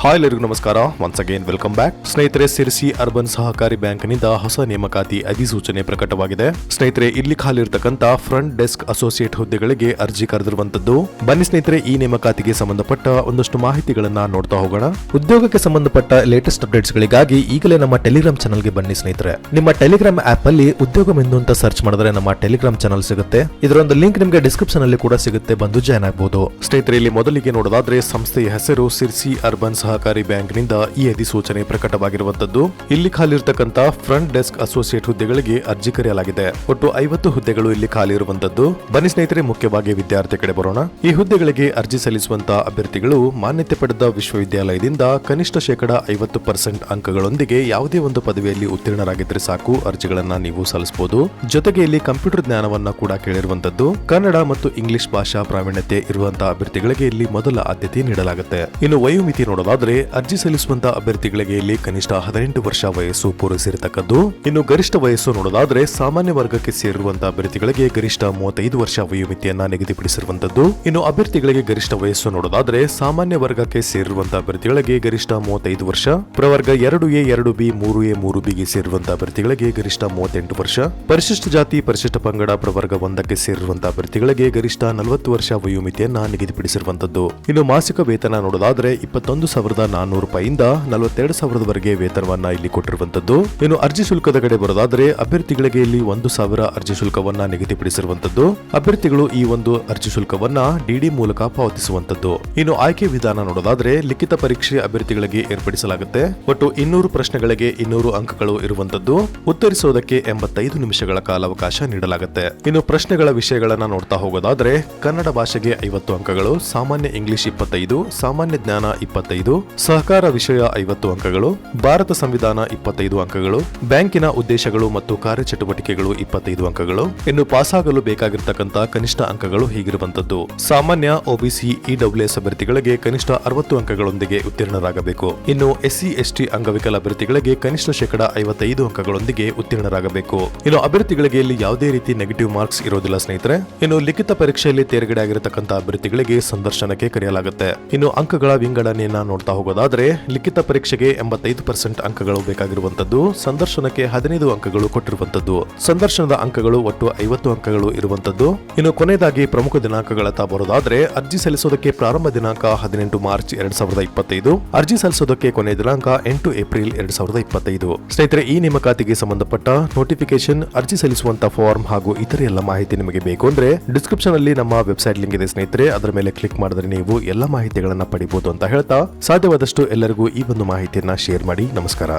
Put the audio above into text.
Hi ಎಲ್ಲರಿಗೂ ನಮಸ್ಕಾರ. Once again welcome back ಸ್ನೇಹಿತರೆ, ಸಿರಿಸಿ ಅರ್ಬನ್ ಸಹಕಾರಿ ಬ್ಯಾಂಕ್ನಿಂದ ಹೊಸ ನೇಮಕಾತಿ ಅಧಿಸೂಚನೆ ಪ್ರಕಟವಾಗಿದೆ. ಸ್ನೇಹಿತರೆ, ಇಲ್ಲಿ ಖಾಲಿ ಇರತಕ್ಕಂತ ಫ್ರಂಟ್ ಡೆಸ್ಕ್ ಅಸೋಸಿಯೇಟ್ ಹುದ್ದೆಗಳಿಗೆ ಅರ್ಜಿ ಕರೆದಿರುವಂತದ್ದು ಬನ್ನಿ ಸ್ನೇಹಿತರೆ, ಈ ನೇಮಕಾತಿಗೆ ಸಂಬಂಧಪಟ್ಟ ಒಂದಷ್ಟು ಮಾಹಿತಿಗಳನ್ನ ನೋಡ್ತಾ ಹೋಗೋಣ. ಉದ್ಯೋಗಕ್ಕೆ ಸಂಬಂಧಪಟ್ಟ ಲೇಟೆಸ್ಟ್ ಅಪ್ಡೇಟ್ಸ್ ಗಳಿಗಾಗಿ ಈಗಲೇ ನಮ್ಮ ಟೆಲಿಗ್ರಾಮ್ ಚಾನಲ್ಗೆ ಬನ್ನಿ ಸ್ನೇಹಿತರೆ. ನಿಮ್ಮ ಟೆಲಿಗ್ರಾಮ್ ಆಪ್ ಅಲ್ಲಿ ಉದ್ಯೋಗ ಎಂದು ಅಂತ ಸರ್ಚ್ ಮಾಡಿದ್ರೆ ನಮ್ಮ ಟೆಲಿಗ್ರಾಮ್ ಚಾನಲ್ ಸಿಗುತ್ತೆ. ಇದರ ಒಂದು ಲಿಂಕ್ ನಿಮಗೆ ಡಿಸ್ಕ್ರಿಪ್ಷನ್ ಅಲ್ಲಿ ಕೂಡ ಸಿಗುತ್ತೆ. ಬಂದು ಜಾಯ್ನ್ ಆಗಬಹುದು ಸ್ನೇಹಿತರೆ, ಇಲ್ಲಿ ಮೊದಲಿಗೆ ನೋಡೋದಾದ್ರೆ ಸಂಸ್ಥೆಯ ಹೆಸರು ಸಿರ್ಸಿ ಅರ್ಬನ್ ಸಹಕಾರಿ ಬ್ಯಾಂಕ್ನಿಂದ ಈ ಅಧಿಸೂಚನೆ ಪ್ರಕಟವಾಗಿರುವಂತದ್ದು ಇಲ್ಲಿ ಖಾಲಿರ್ತಕ್ಕಂತ ಫ್ರಂಟ್ ಡೆಸ್ಕ್ ಅಸೋಸಿಯೇಟ್ ಹುದ್ದೆಗಳಿಗೆ ಅರ್ಜಿ ಕರೆಯಲಾಗಿದೆ. ಒಟ್ಟು ಐವತ್ತು ಹುದ್ದೆಗಳು ಇಲ್ಲಿ ಖಾಲಿ ಇರುವಂತದ್ದು ಬನ್ನಿ ಸ್ನೇಹಿತರೆ, ಮುಖ್ಯವಾಗಿ ವಿದ್ಯಾರ್ಥಿ ಕಡೆ ಬರೋಣ. ಈ ಹುದ್ದೆಗಳಿಗೆ ಅರ್ಜಿ ಸಲ್ಲಿಸುವಂತಹ ಅಭ್ಯರ್ಥಿಗಳು ಮಾನ್ಯತೆ ಪಡೆದ ವಿಶ್ವವಿದ್ಯಾಲಯದಿಂದ ಕನಿಷ್ಠ ಶೇಕಡ ಐವತ್ತು ಪರ್ಸೆಂಟ್ ಅಂಕಗಳೊಂದಿಗೆ ಯಾವುದೇ ಒಂದು ಪದವಿಯಲ್ಲಿ ಉತ್ತೀರ್ಣರಾಗಿದ್ದರೆ ಸಾಕು, ಅರ್ಜಿಗಳನ್ನ ನೀವು ಸಲ್ಲಿಸಬಹುದು ಜೊತೆಗೆ ಇಲ್ಲಿ ಕಂಪ್ಯೂಟರ್ ಜ್ಞಾನವನ್ನ ಕೂಡ ಕೇಳಿರುವಂತದ್ದು ಕನ್ನಡ ಮತ್ತು ಇಂಗ್ಲಿಷ್ ಭಾಷಾ ಪ್ರಾವೀಣ್ಯತೆ ಇರುವಂತಹ ಅಭ್ಯರ್ಥಿಗಳಿಗೆ ಇಲ್ಲಿ ಮೊದಲ ಆದ್ಯತೆ ನೀಡಲಾಗುತ್ತೆ. ಇನ್ನು ವಯೋಮಿತಿ ನೋಡೋದಾದ್ರೆ ಅರ್ಜಿ ಸಲ್ಲಿಸುವಂತಹ ಅಭ್ಯರ್ಥಿಗಳಿಗೆ ಇಲ್ಲಿ ಕನಿಷ್ಠ ಹದಿನೆಂಟು ವರ್ಷ ವಯಸ್ಸು ಪೂರೈಸಿರತಕ್ಕದ್ದು. ಇನ್ನು ಗರಿಷ್ಠ ವಯಸ್ಸು ನೋಡೋದಾದ್ರೆ ಸಾಮಾನ್ಯ ವರ್ಗಕ್ಕೆ ಸೇರಿರುವಂತಹ ಅಭ್ಯರ್ಥಿಗಳಿಗೆ ಗರಿಷ್ಠ ಮೂವತ್ತೈದು ವರ್ಷ ವಯೋಮಿತಿಯನ್ನ ನಿಗದಿಪಡಿಸಿರುವಂತದ್ದು. ಇನ್ನು ಅಭ್ಯರ್ಥಿಗಳಿಗೆ ಗರಿಷ್ಠ ವಯಸ್ಸು ನೋಡೋದಾದ್ರೆ ಸಾಮಾನ್ಯ ವರ್ಗಕ್ಕೆ ಸೇರಿರುವಂತಹ ಅಭ್ಯರ್ಥಿಗಳಿಗೆ ಗರಿಷ್ಠ ಮೂವತ್ತೈದು ವರ್ಷ. ಪ್ರವರ್ಗ ಎರಡು ಎ, ಎರಡು ಬಿ, ಮೂರು ಎ, ಮೂರು ಬಿಗೆ ಸೇರಿರುವಂತಹ ಅಭ್ಯರ್ಥಿಗಳಿಗೆ ಗರಿಷ್ಠ ಮೂವತ್ತೆಂಟು ವರ್ಷ. ಪರಿಶಿಷ್ಟ ಜಾತಿ, ಪರಿಶಿಷ್ಟ ಪಂಗಡ, ಪ್ರವರ್ಗ ಒಂದಕ್ಕೆ ಸೇರಿರುವಂತಹ ಅಭ್ಯರ್ಥಿಗಳಿಗೆ ಗರಿಷ್ಠ ನಲವತ್ತು ವರ್ಷ ವಯೋಮಿತಿಯನ್ನ ನಿಗದಿಪಡಿಸಿರುವಂತದ್ದು. ಇನ್ನು ಮಾಸಿಕ ವೇತನ ನೋಡೋದಾದ್ರೆ ಇಪ್ಪತ್ತೊಂದು ಸಾವಿರದ ನಾನ್ನೂರು ರೂಪಾಯಿಂದ ನಲವತ್ತೆರಡು ಸಾವಿರದವರೆಗೆ ವೇತನವನ್ನ ಇಲ್ಲಿ ಕೊಟ್ಟಿರುವಂತದ್ದು ಇನ್ನು ಅರ್ಜಿ ಶುಲ್ಕದ ಕಡೆ ಬರೋದಾದ್ರೆ ಅಭ್ಯರ್ಥಿಗಳಿಗೆ ಇಲ್ಲಿ ಒಂದು ಸಾವಿರ ಅರ್ಜಿ ಶುಲ್ಕವನ್ನ ನಿಗದಿಪಡಿಸಿರುವಂತದ್ದು ಅಭ್ಯರ್ಥಿಗಳು ಈ ಒಂದು ಅರ್ಜಿ ಶುಲ್ಕವನ್ನ ಡಿಡಿ ಮೂಲಕ ಪಾವತಿಸುವಂತದ್ದು ಇನ್ನು ಆಯ್ಕೆ ವಿಧಾನ ನೋಡೋದಾದ್ರೆ ಲಿಖಿತ ಪರೀಕ್ಷೆ ಅಭ್ಯರ್ಥಿಗಳಿಗೆ ಏರ್ಪಡಿಸಲಾಗುತ್ತೆ. ಒಟ್ಟು ಇನ್ನೂರು ಪ್ರಶ್ನೆಗಳಿಗೆ ಇನ್ನೂರು ಅಂಕಗಳು ಇರುವಂತದ್ದು ಉತ್ತರಿಸೋದಕ್ಕೆ ಎಂಬತ್ತೈದು ನಿಮಿಷಗಳ ಕಾಲಾವಕಾಶ ನೀಡಲಾಗುತ್ತೆ. ಇನ್ನು ಪ್ರಶ್ನೆಗಳ ವಿಷಯಗಳನ್ನ ನೋಡ್ತಾ ಹೋಗೋದಾದ್ರೆ ಕನ್ನಡ ಭಾಷೆಗೆ ಐವತ್ತು ಅಂಕಗಳು, ಸಾಮಾನ್ಯ ಇಂಗ್ಲಿಷ್ ಇಪ್ಪತ್ತೈದು, ಸಾಮಾನ್ಯ ಜ್ಞಾನ ಇಪ್ಪತ್ತೈದು ಸಹಕಾರ ವಿಷಯ ಐವತ್ತು ಅಂಕಗಳು, ಭಾರತ ಸಂವಿಧಾನ ಇಪ್ಪತ್ತೈದು ಅಂಕಗಳು, ಬ್ಯಾಂಕಿನ ಉದ್ದೇಶಗಳು ಮತ್ತು ಕಾರ್ಯಚಟುವಟಿಕೆಗಳು ಇಪ್ಪತ್ತೈದು ಅಂಕಗಳು. ಇನ್ನು ಪಾಸಾಗಲು ಬೇಕಾಗಿರ್ತಕ್ಕಂಥ ಕನಿಷ್ಠ ಅಂಕಗಳು ಹೀಗಿರುವಂತದ್ದು ಸಾಮಾನ್ಯ ಒಬಿಸಿ ಇಡಬ್ಲ್ಯೂಎಸ್ ಅಭ್ಯರ್ಥಿಗಳಿಗೆ ಕನಿಷ್ಠ ಅರವತ್ತು ಅಂಕಗಳೊಂದಿಗೆ ಉತ್ತೀರ್ಣರಾಗಬೇಕು. ಇನ್ನು ಎಸ್ಸಿ, ಎಸ್ಟಿ ಅಂಗವಿಕಲ ಅಭ್ಯರ್ಥಿಗಳಿಗೆ ಕನಿಷ್ಠ ಶೇಕಡ ಐವತ್ತೈದು ಅಂಕಗಳೊಂದಿಗೆ ಉತ್ತೀರ್ಣರಾಗಬೇಕು. ಇನ್ನು ಅಭ್ಯರ್ಥಿಗಳಿಗೆ ಇಲ್ಲಿ ಯಾವುದೇ ರೀತಿ ನೆಗೆಟಿವ್ ಮಾರ್ಕ್ಸ್ ಇರೋದಿಲ್ಲ ಸ್ನೇಹಿತರೆ. ಇನ್ನು ಲಿಖಿತ ಪರೀಕ್ಷೆಯಲ್ಲಿ ತೇರ್ಗಡೆ ಆಗಿರತಕ್ಕಂತ ಅಭ್ಯರ್ಥಿಗಳಿಗೆ ಸಂದರ್ಶನಕ್ಕೆ ಕರೆಯಲಾಗುತ್ತೆ. ಇನ್ನು ಅಂಕಗಳ ವಿಂಗಡಣೆಯನ್ನ ನೋಡ್ತಾ ಹೋಗೋದಾದ್ರೆ ಲಿಖಿತ ಪರೀಕ್ಷೆಗೆ ಎಂಬತ್ತೈದು ಪರ್ಸೆಂಟ್ ಅಂಕಗಳು ಬೇಕಾಗಿರುವಂತದ್ದು ಸಂದರ್ಶನಕ್ಕೆ ಹದಿನೈದು ಅಂಕಗಳು ಕೊಟ್ಟಿರುವಂತದ್ದು ಸಂದರ್ಶನದ ಅಂಕಗಳು ಒಟ್ಟು ಐವತ್ತು ಅಂಕಗಳು ಇರುವಂತದ್ದು ಇನ್ನು ಕೊನೆಯದಾಗಿ ಪ್ರಮುಖ ದಿನಾಂಕಗಳತ್ತ ಬರೋದಾದ್ರೆ ಅರ್ಜಿ ಸಲ್ಲಿಸೋದಕ್ಕೆ ಪ್ರಾರಂಭ ದಿನಾಂಕ ಹದಿನೆಂಟು ಮಾರ್ಚ್ ಎರಡ್ ಸಾವಿರದ ಇಪ್ಪತ್ತೈದು. ಅರ್ಜಿ ಸಲ್ಲಿಸೋದಕ್ಕೆ ಕೊನೆಯ ದಿನಾಂಕ ಎಂಟು ಏಪ್ರಿಲ್ ಎರಡ್ ಸಾವಿರದ ಇಪ್ಪತ್ತೈದು. ಸ್ನೇಹಿತರೆ, ಈ ನೇಮಕಾತಿಗೆ ಸಂಬಂಧಪಟ್ಟ ನೋಟಿಫಿಕೇಶನ್ ಅರ್ಜಿ ಸಲ್ಲಿಸುವಂತ ಫಾರ್ಮ್ ಹಾಗೂ ಇತರೆ ಎಲ್ಲ ಮಾಹಿತಿ ನಿಮಗೆ ಬೇಕು ಅಂದ್ರೆ ಡಿಸ್ಕ್ರಿಪ್ಷನ್ ಅಲ್ಲಿ ನಮ್ಮ ವೆಬ್ಸೈಟ್ ಲಿಂಕ್ ಇದೆ ಸ್ನೇಹಿತರೆ. ಅದರ ಮೇಲೆ ಕ್ಲಿಕ್ ಮಾಡಿದ್ರೆ ನೀವು ಎಲ್ಲ ಮಾಹಿತಿಗಳನ್ನ ಪಡಿಬಹುದು ಅಂತ ಹೇಳ್ತಾ ಸಾಧ್ಯವಾದಷ್ಟು ಎಲ್ಲರಿಗೂ ಈ ಒಂದು ಮಾಹಿತಿಯನ್ನು ಶೇರ್ ಮಾಡಿ ನಮಸ್ಕಾರ.